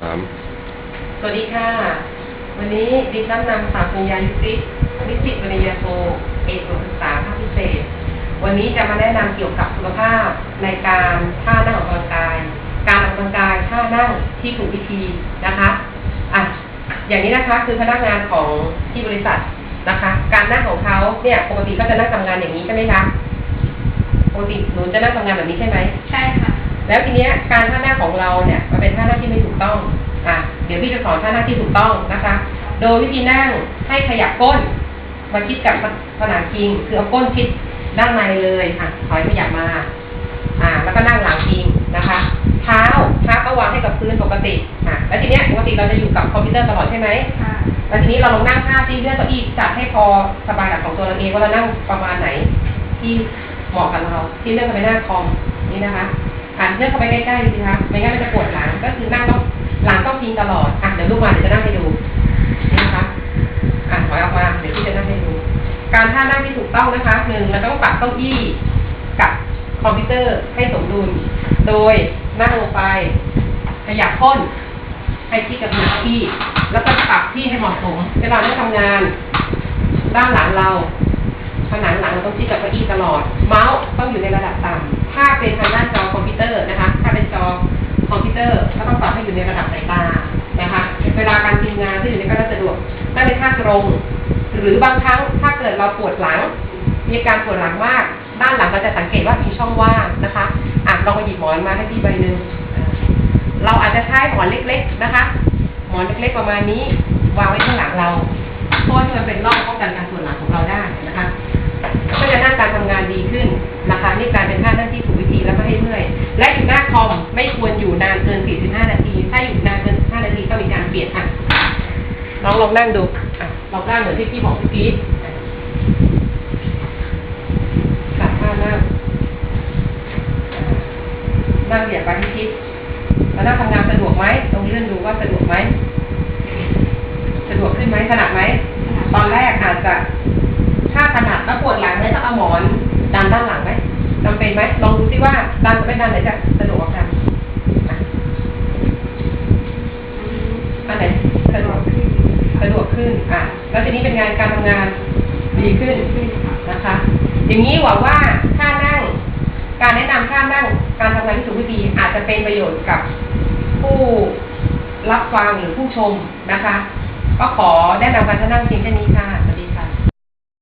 สามสวัสดีค่ะ วันนี้ดิฉันนำสาวปัญญายุตินิสิตปริญญาโทเอกศึกษาภาคพิเศษ วันนี้จะมาแนะนำเกี่ยวกับสุขภาพในการท่านั่งออกกำลังกาย การออกกำลังกายท่านั่งที่ถูกวิธีนะคะอะอย่างนี้นะคะคือพนักงานของที่บริษัทนะคะ การนั่งของเขาเนี่ยปกติก็จะนั่งทำงานอย่างนี้ใช่ไหมคะปกติหนูจะนั่งทำงานแบบนี้ใช่ไหมใช่ค่ะ แล้วทีเนี้ยการท่านั่งของเราเนี่ยมันเป็นท่านั่งที่ไม่ถูกต้องอะเดี๋ยวพี่จะสอนท่านั่งที่ถูกต้องนะคะ โดยวิธีนั่งให้ขยับก้นมาชิดกับผนังพิง คือเอาก้นชิดด้านในเลยอะถอยขยับมา อ่า แล้วก็นั่งหลังพิงนะคะ เท้าเท้าก็วางให้กับพื้นปกติอะแล้วทีเนี้ยปกติเราจะอยู่กับคอมพิวเตอร์ตลอดใช่ไหมค่ะแล้วทีนี้เราลองนั่งท่าที่เลื่อนเก้าอี้จัดให้พอสบายหลังของตัวเราเองว่าเรานั่งประมาณไหน ที่เหมาะกับเราที่เลื่อนเข้าไปหน้าคอมนี่นะคะ อ่านเลื่อนเข้าไปใกล้ๆสิคะไม่งั้นมันจะปวดหลังก็คือนั่งต้องหลังต้องพิงตลอดอะเดี๋ยวลูกมาเดี๋ยวจะนั่งให้ดูนะคะอะถอยออกมาเดี๋ยวพี่จะนั่งให้ดู การท่านั่งที่ถูกต้องนะคะหนึ่งเราต้องปรับเก้าอี้กับคอมพิวเตอร์ให้สมดุล โดยนั่งลงไปขยับก้นให้ที่กับมือที่ แล้วก็ปรับที่ให้เหมาะสมเวลานั่ทำงาน ด้านหลังเราผนังหลังเราต้องชิดกับเก้าอี้ตลอด เมาส์ต้องอยู่ในระดับต่ำ องปรับให้อยู่ในระดับสายตานะคะ เวลาการทำงานที่อยู่ในก็สะดวกได้ในท่าตรง หรือบางครั้งถ้าเกิดเราปวดหลัง มีอาการปวดหลังมากด้านหลังเราจะสังเกตว่ามีช่องว่างนะคะอะลองไปหยิบหมอนมาให้พี่ใบหนึ่งเราอาจจะใช้หมอนเล็ก ๆนะคะ หมอนเล็กๆประมาณนี้วางไว้ข้างหลังเราเพราะที่มันเป็นร่องป้องกันการปวดหลังของเราได้นะคะก็จะนั่งการทำงานดีขึ้นนะคะนี่การเป็นท่านั่งที่ถูกวิธีแล้วก็ให้เมื่อย และอยู่หน้าคอมไม่ควร องลองนั่งดูอะลองนั่งเหมือนที่พี่บอกเมื่อกี้อะกลับท่านั่งอะนั่งเหยียดไปที่ทิศแล้วนั่งทำงานสะดวกไหมลองเลื่อนดูว่าสะดวกไหมสะดวกขึ้นไหมถนัดไหมตอนแรกอาจจะถ้าถนัดแล้วปวดหลังไหมต้องเอาหมอนดันด้านหลังไหมจำเป็นไหมลองดูซิว่าดันกับไม่ดันไหนจะสะดวกกว่ากันอะอันไหนสะดวกสะดวกขึ้น อะ แล้ว ทีนี้เป็นงานการทำงานดีขึ้นนะคะ อย่างนี้หวังว่าท่านั่ง การแนะนำท่านั่งการทำงานที่ถูกวิธีอาจจะเป็นประโยชน์กับผู้รับฟังหรือผู้ชมนะคะ ก็ขอแนะนำการท่านั่งเพียงแค่นี้ค่ะ